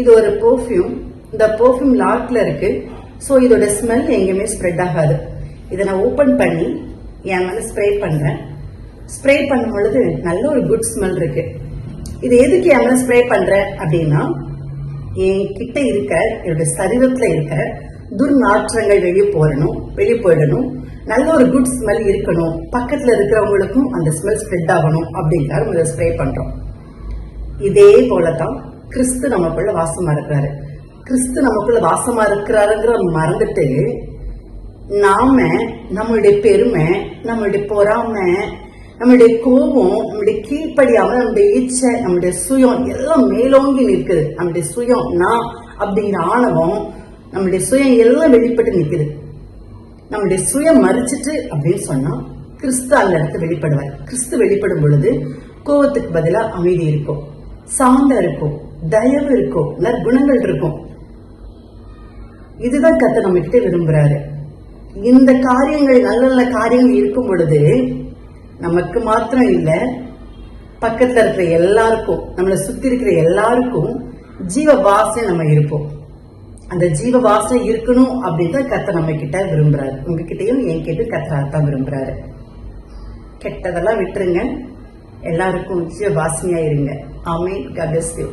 இது ஒரு பெர்ஃப்யூம் இந்த பெர்ஃப்யூம் லாக்கில் இருக்கு. ஸோ இதோட ஸ்மெல் எங்கேயுமே ஸ்ப்ரெட் ஆகாது. இதை நான் ஓப்பன் பண்ணி என் மேலே ஸ்ப்ரே பண்ணுறேன் ஸ்ப்ரே பண்ணும் பொழுது நல்ல ஒரு குட் ஸ்மெல் இருக்கு. இது எதுக்கு என் மேலே ஸ்ப்ரே பண்ணுறேன் அப்படின்னா என் கிட்ட இருக்க என்னோட சரீரத்தில் இருக்க துர்நாற்றங்கள் வெளியே போடணும் வெளியே போயிடணும். நல்ல ஒரு குட் ஸ்மெல் இருக்கணும். பக்கத்தில் இருக்கிறவங்களுக்கும் அந்த ஸ்மெல் ஸ்ப்ரெட் ஆகணும் அப்படிங்கிறாரு இதை ஸ்ப்ரே பண்ணுறோம் இதே போலதான் கிறிஸ்து நமக்குள்ள வாசமா இருக்கிறாரு. கிறிஸ்து நமக்குள்ள வாசமா இருக்கிறாருங்கிற மறந்துட்டு நாம நம்மளுடைய பெருமை நம்மளுடைய பொறாமை நம்மளுடைய கோபம் நம்மளுடைய கீழ்ப்படியாம நம்முடைய ஈச்சை நம்முடைய சுயம் எல்லாம் மேலோங்கி நிற்குது. நம்முடைய சுயம் நான் அப்படிங்கிற ஆணவம் நம்முடைய சுயம் எல்லாம் வெளிப்பட்டு நிற்குது. நம்முடைய சுயம் மறிச்சிட்டு அப்படின்னு சொன்னா கிறிஸ்து அந்த இடத்துல வெளிப்படுவார். கிறிஸ்து வெளிப்படும் பொழுது கோபத்துக்கு பதிலாக அமைதி இருக்கும். சாந்தம் இருக்கும். தயவு இருக்கும். நற்குணங்கள் இருக்கும். இதுதான் கத்த நம்ம கிட்ட விரும்புறாரு. இந்த காரியங்கள் நல்ல நல்ல காரியங்கள் இருக்கும் பொழுது நமக்கு மாத்திரம் இல்ல பக்கத்துல இருக்கிற எல்லாருக்கும் நம்மளை சுத்தி இருக்கிற எல்லாருக்கும் ஜீவ வாசனை நம்ம இருப்போம். அந்த ஜீவ வாசனை இருக்கணும் அப்படின்னு தான் கத்த நம்ம கிட்ட விரும்புறாரு. உங்ககிட்டயும் என் கேட்டு கத்த தான் விரும்புறாரு. கெட்டதெல்லாம் விட்டுருங்க. எல்லாருக்கும் ஜீவ வாசனையா இருங்க. ஆமே கபஸ்யூ